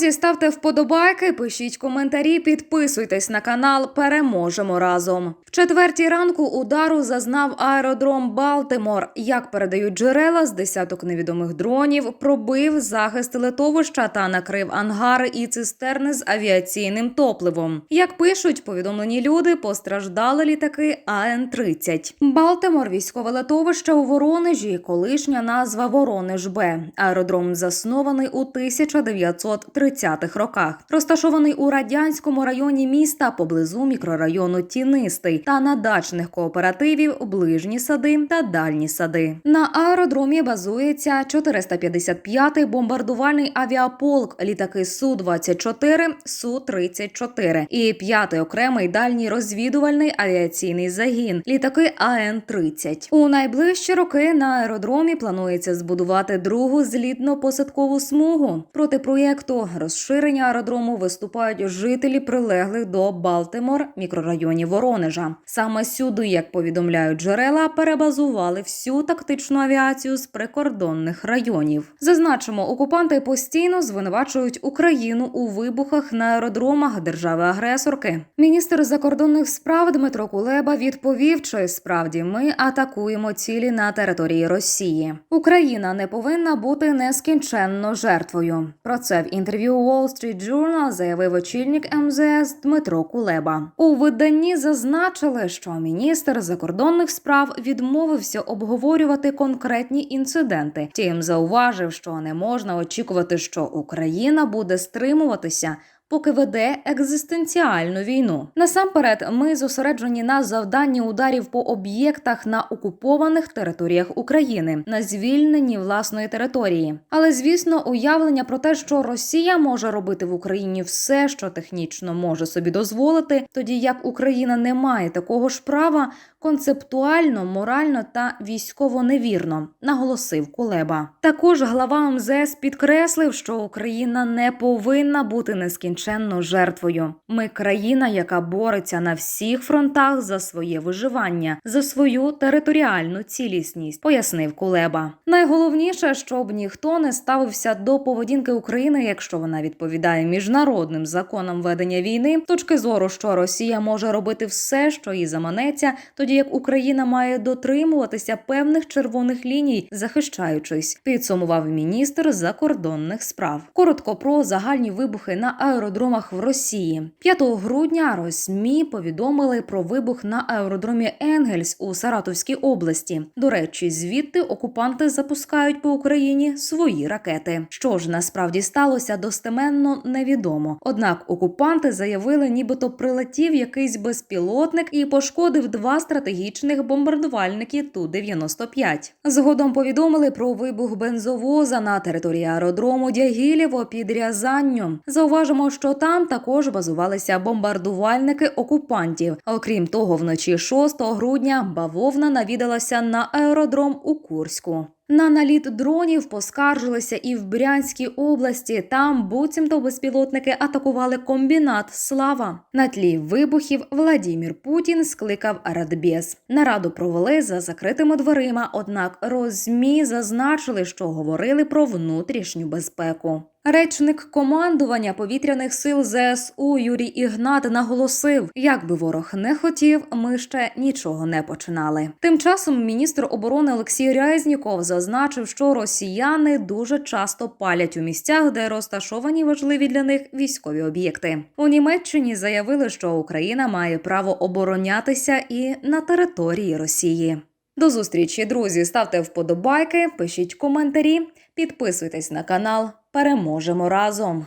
Друзі, ставте вподобайки, пишіть коментарі, підписуйтесь на канал. Переможемо разом. В четвертій ранку удару зазнав аеродром Балтимор. Як передають джерела з десяток невідомих дронів, пробив захист литовища та накрив ангари і цистерни з авіаційним топливом. Як пишуть повідомлені люди, постраждали літаки АН-30. Балтимор військове литовище у Воронежі, колишня назва Воронеж Б. Аеродром заснований у 1930-х роках. Розташований у радянському районі міста поблизу мікрорайону Тінистий та на дачних кооперативів ближні сади та дальні сади. На аеродромі базується 455-й бомбардувальний авіаполк, літаки су 24 су 34 і 5-й окремий дальній розвідувальний авіаційний загін, літаки АН 30 У найближчі роки на аеродромі планується збудувати другу злітно-посадкову смугу. Проти проєкту розширення аеродрому виступають жителі прилеглих до Балтимор мікрорайонів Воронежа. Саме сюди, як повідомляють джерела, перебазували всю тактичну авіацію з прикордонних районів. Зазначимо, окупанти постійно звинувачують Україну у вибухах на аеродромах держави-агресорки. Міністр закордонних справ Дмитро Кулеба відповів, чи справді ми атакуємо цілі на території Росії. Україна не повинна бути нескінченно жертвою. Про це в інтерв'ю Wall Street Journal заявив очільник МЗС Дмитро Кулеба. У виданні зазначили, що міністр закордонних справ відмовився обговорювати конкретні інциденти. Тім зауважив, що не можна очікувати, що Україна буде стримуватися. Поки веде екзистенціальну війну. Насамперед, ми зосереджені на завданні ударів по об'єктах на окупованих територіях України, на звільненні власної території. Але звісно, уявлення про те, що Росія може робити в Україні все, що технічно може собі дозволити, тоді як Україна не має такого ж права, концептуально, морально та військово невірно, наголосив Кулеба. Також глава МЗС підкреслив, що Україна не повинна бути нескінченно жертвою. Ми країна, яка бореться на всіх фронтах за своє виживання, за свою територіальну цілісність, пояснив Кулеба. Найголовніше, щоб ніхто не ставився до поведінки України, якщо вона відповідає міжнародним законам ведення війни, точки зору, що Росія може робити все, що їй заманеться, тоді як Україна має дотримуватися певних червоних ліній, захищаючись, підсумував міністр закордонних справ. Коротко про загальні вибухи на аеродромах в Росії. 5 грудня Росмі повідомили про вибух на аеродромі Енгельс у Саратовській області. До речі, звідти окупанти запускають по Україні свої ракети. Що ж насправді сталося, достеменно невідомо. Однак окупанти заявили, нібито прилетів якийсь безпілотник і пошкодив два стратегічних бомбардувальники Ту-95. Згодом повідомили про вибух бензовоза на території аеродрому Дягілєво під Рязанню. Зауважимо, що там також базувалися бомбардувальники окупантів. Окрім того, вночі 6 грудня бавовна навідалася на аеродром у Курську. На наліт дронів поскаржилися і в Брянській області. Там буцімто безпілотники атакували комбінат Слава. На тлі вибухів Владімір Путін скликав Радбез. Нараду провели за закритими дверима. Однак розмі зазначили, що говорили про внутрішню безпеку. Речник командування повітряних сил ЗСУ Юрій Ігнат наголосив: як би ворог не хотів, ми ще нічого не починали. Тим часом міністр оборони Олексій Резніков зазначив, що росіяни дуже часто палять у місцях, де розташовані важливі для них військові об'єкти. У Німеччині заявили, що Україна має право оборонятися і на території Росії. До зустрічі, друзі. Ставте вподобайки, пишіть коментарі, підписуйтесь на канал. Переможемо разом.